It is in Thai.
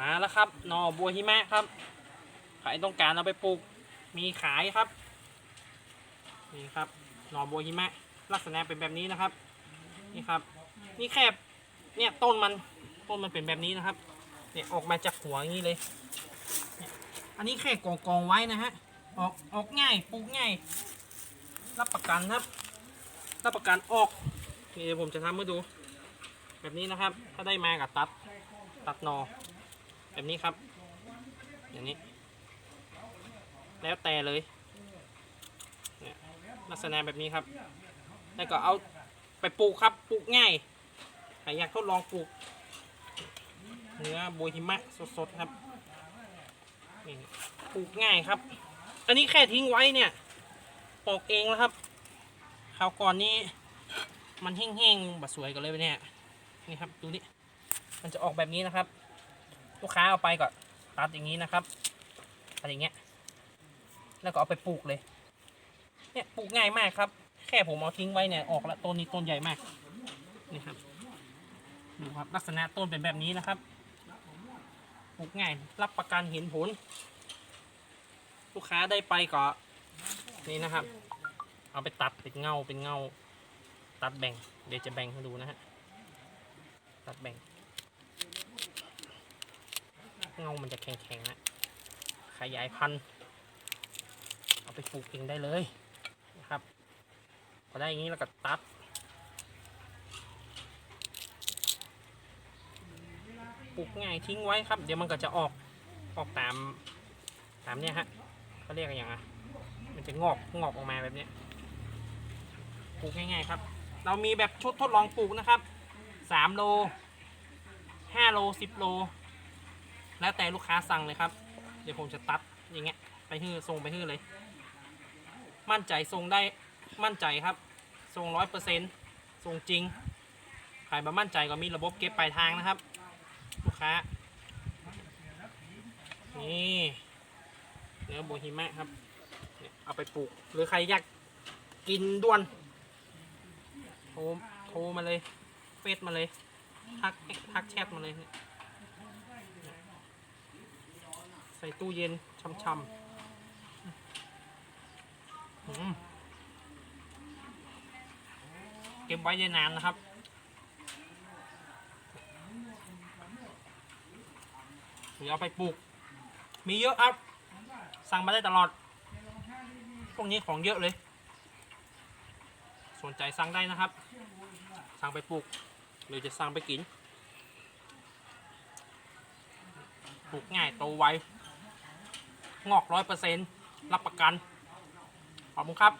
มาแล้วครับหนอบัวหิมะครับ ใครต้องการเอาไปปลูก มีขายครับ นี่ครับหนอบัวหิมะ ลักษณะเป็นแบบนี้นะครับ นี่ครับ นี่แค่เนี่ยต้นมันต้นมันเป็นแบบนี้นะครับ เนี่ยออกมาจากหัวอย่างนี้เลย อันนี้แค่กองกองไว้นะฮะ ออกออกง่ายปลูกง่าย รับประกันครับ รับประกันออกนี่เดี๋ยวผมจะทำให้ดู แบบนี้นะครับ ถ้าได้มากับตัดตัดหนอ แบบนี้ครับ อย่างนี้ แล้วแต่เลยเนี่ยลักษณะแบบนี้ครับ แล้วก็เอาไปปลูกครับ ปลูกง่ายใครอยากทดลองปลูก เนื้อโบยหิมะสดๆครับนี่ปลูกง่ายครับ อันนี้แค่ทิ้งไว้เนี่ยปอกเองแล้วครับคราวก่อนนี้มันแห้งๆบะสวยกันเลยเนี่ย นี่ครับ ดูนี่ มันจะออกแบบนี้นะครับ ลูกค้าเอาไปก็ตัดอย่างนี้นะครับตัดอย่างเงี้ย แล้วก็เอาไปปลูกเลย เนี่ยปลูกง่ายมากครับ แค่ผมเอาทิ้งไว้เนี่ยออกแล้วต้นนี้ต้นใหญ่มากนี่ครับดูครับ ลักษณะต้นเป็นแบบนี้นะครับปลูกง่าย รับประกันเห็นผล ลูกค้าได้ไปก็นี่นะครับ เอาไปตัดเป็นเงาเป็นเงา ตัดแบ่ง เดี๋ยวจะแบ่งให้ดูนะฮะ ตัดแบ่ง เงามันจะแข็งๆนะขยายพันธุ์เอาไปปลูกเองได้เลยนะครับพอได้อย่างนี้แล้วก็ตัดปลูกง่ายทิ้งไว้ครับ เดี๋ยวมันก็จะออกออกตามตามเนี้ยฮะเขาเรียกอะไรอย่างอะมันจะงอกงอกออกมาแบบนี้ปลูกง่ายๆครับ เรามีแบบชุดทดลองปลูกนะครับสามโลห้าโลสิบโล แล้วแต่ลูกค้าสั่งเลยครับ เดี๋ยวผมจะตัดอย่างเงี้ยไปฮื้อส่งไปฮื้อเลย มั่นใจส่งได้มั่นใจครับส่งร้อยเปอร์เซ็นต์ส่งจริงใครมามั่นใจก็มีระบบเก็บปลายทางนะครับ ลูกค้า นี่เนื้อโบฮิมะครับเนี่ยเอาไปปลูก หรือใครอยากกินด่วนโทรโทรมาเลย เฟซมาเลย ทักทักแชทมาเลยเนี่ย ใส่ตู้เย็นช่ำๆเก็บไว้ได้นานนะครับหรือเอาไปปลูก มีเยอะครับ สั่งมาได้ตลอด พวกนี้ของเยอะเลย สนใจสั่งได้นะครับ สั่งไปปลูก หรือจะสั่งไปกิน ปลูกง่ายโตไว งอกร้อยเปอร์เซ็นต์รับประกัน ขอบคุณครับ